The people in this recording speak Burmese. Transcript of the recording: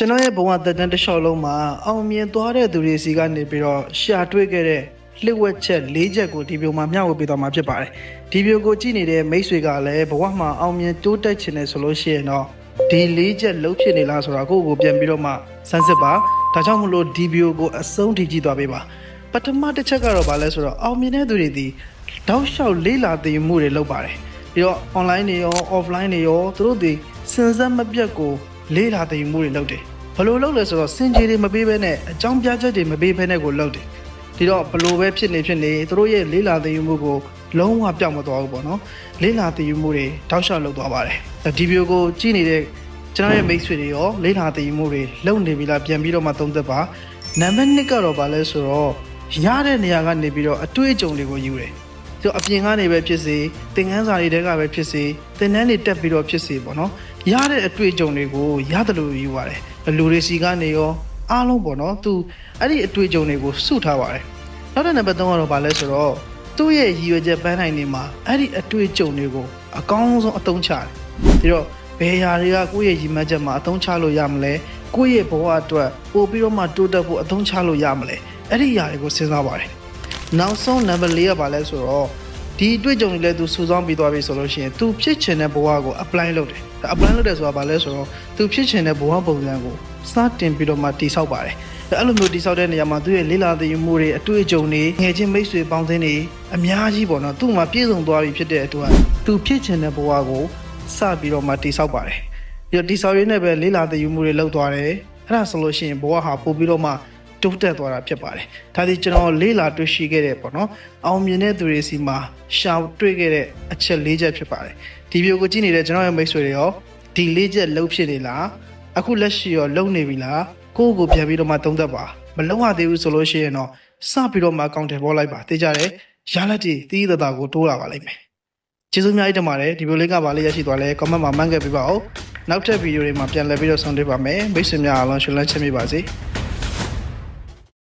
ကျွန်တော်ရဲ့ဘဝသက်တမ်းတစ်လျှောက်လုံးမှာအောင်မြင်သွားတဲ့သူတွေစီကနေပြီးတော့ရှာတွေ့ခဲ့တဲ့လျှို့ဝှက်ချက်၄ချက်ကိုဒီဗီဒီယိုမှာမျှဝေပေးသွားမှာဖြစ်ပါတယ်ဒီဗီဒီယိုကိုကြည့်နေတဲ့မိတ်ဆွေကလည်းဘဝမှာအောင်မြင်တိုးတက်ချင်တယ်ဆိုလို့ရှိရင်တော့ဒီ၄ချက်လုံးဖြစ်နေလားဆိုတာကိုယ့်ကိုပြန်ပြီးတော့မှစမ်းစစ်ပါဒါကြောင့်မလို့ဒီဗီဒီယိုကိုအဆုံးထိကြည့်သွားပေးပါပထမတစ်ချက်ကတော့ဗာလဲဆိုတော့အောင်မြင်တဲ့သူတွေဒီတောက်လျှောက်လေးလာသိမှုတွေလုပ်ပါတယ်ပြီးတော့ online တွေရော offline တွေရောသူတို့ဒီစဉ်ဆက်မပြတ်ကိုလေးလာသိမှုတွေလုပ်တယ်ဘယ် လိုလုပ်လဲဆိုတော့စင်ကြေတွေမပေးဘဲနဲ့အကြောင်းပြချက်တွေမပေးဘဲနဲ့ကိုလုပ်တယ်ဒီတော့ဘယ်လိုပဲဖြစ်နေဖြစ်နေသူတို့ရဲ့လေးလာသိမှုကိုလုံးဝပြောင်းမသွားဘူးပေါ့နော်လေးလာသိမှုတွေတောက်လျှောက်လုပ်သွားပါတယ်ဒီဗီဒီယိုကိုကြည့်နေတဲ့ကျွန်တော်ရဲ့မိတ်ဆွေတွေရောလေးလာသိမှုတွေလုပ်နေပြီလားပြန်ပြီးတော့မှသုံးသပ်ပါနံပါတ်1ကတော့ဗာလဲဆိုတော့ရတဲ့နေရာကနေပြီးတော့အတွေ့အကြုံတွေကိုယူတယ် သူအပြင်ကနေပဲဖြစ်စေသင်ခန်းစာတွေတဲကပဲဖြစ်စေသင်တန်းတွေတက်ပြီးတော့ဖြစ်စေပေါ့နော်ရတဲ့အတွေ့အကြုံတွေကိုရတယ်လို့ယူပါတယ်လူတွေစီကနေရောအားလုံးပေါ့နော်သူအဲ့ဒီအတွေ့အကြုံတွေကိုစုထားပါတယ်နောက်တဲ့နံပါတ်3ကတော့ဗာလဲဆိုတော့သူ့ရဲ့ရည်ရွယ်ချက်ပန်းနိုင်နေမှာအဲ့ဒီအတွေ့အကြုံတွေကိုအကောင်းဆုံးအသုံးချတယ်ပြီးတော့ဘယ်ဟာတွေကကိုယ့်ရဲ့ရည်မှန်းချက်မှာအသုံးချလို့ရမလဲကိုယ့်ရဲ့ဘဝအတွက်ပို့ပြီးတော့မှတိုးတက်ဖို့အသုံးချလို့ရမလဲအဲ့ဒီຢာတွေကိုစဉ်းစားပါတယ် နောက်ဆုံး number 4ကပါလဲဆိုတော့ဒီအတွေ့အကြုံတွေလည်းသူစုဆောင်းပြီးသွားပြီဆိုလို့ရှိရင်သူဖြစ်ချင်တဲ့ဘဝကို apply လုပ်တယ်ဒါ apply လုပ်တယ်ဆိုတာဘာလဲဆိုတော့သူဖြစ်ချင်တဲ့ဘဝပုံစံကိုစတင်ပြီးတော့မှတိဆောက်ပါတယ်အဲ့လိုမျိုးတိဆောက်တဲ့နေရာမှာသူ့ရဲ့လေ့လာသင်ယူမှုတွေအတွေ့အကြုံတွေငယ်ချင်းမိတ်ဆွေပေါင်းသင်းတွေအများကြီးပေါ့နော်သူ့မှာပြည့်စုံသွားပြီဖြစ်တဲ့အတွက်သူဖြစ်ချင်တဲ့ဘဝကိုစပြီးတော့မှတိဆောက်ပါတယ်ပြီးတော့တိဆောက်ရင်းနဲ့ပဲလေ့လာသင်ယူမှုတွေလုပ်သွားတယ်အဲ့ဒါဆိုလို့ရှိရင်ဘဝဟာပို့ပြီးတော့မှ တိုးတက်သွားတာဖြစ်ပါတယ်။ဒါဒီကျွန်တော်လေးလာတွေ့ရှိခဲ့တဲ့ပေါ့နော်။အောင်မြင်တဲ့သူတွေစီမှာရှာတွေ့ခဲ့တဲ့အချက်၄ချက်ဖြစ်ပါတယ်။ဒီဗီဒီယိုကိုကြည့်နေတဲ့ကျွန်တော်ရဲ့မိတ်ဆွေတွေရောဒီ၄ချက်လုံးဖြစ်နေလား။အခုလက်ရှိရောလုံးနေပြီလား။ကိုယ့်ကိုပြန်ပြီးတော့မှသုံးသပ်ပါ။မလုံးဝသေးဘူးဆိုလို့ရှိရင်တော့စပြီးတော့မှအကောင့်ထဲပေါ်လိုက်ပါ။သိကြတယ်။ရလက်တီတီးသတာကိုတိုးလာပါလိမ့်မယ်။ကျေးဇူးအများကြီးတင်ပါတယ်ဒီဗီဒီယိုလေးကပါလေးရရှိသွားလဲ comment မှာမှတ်ခဲ့ပေးပါဦး။နောက်ထပ်ဗီဒီယိုတွေမှာပြန်လည်ပြီးတော့ဆုံတွေ့ပါမယ်။မိတ်ဆွေများအားလုံးရှင်လန်းချမ်းမြေပါစေ။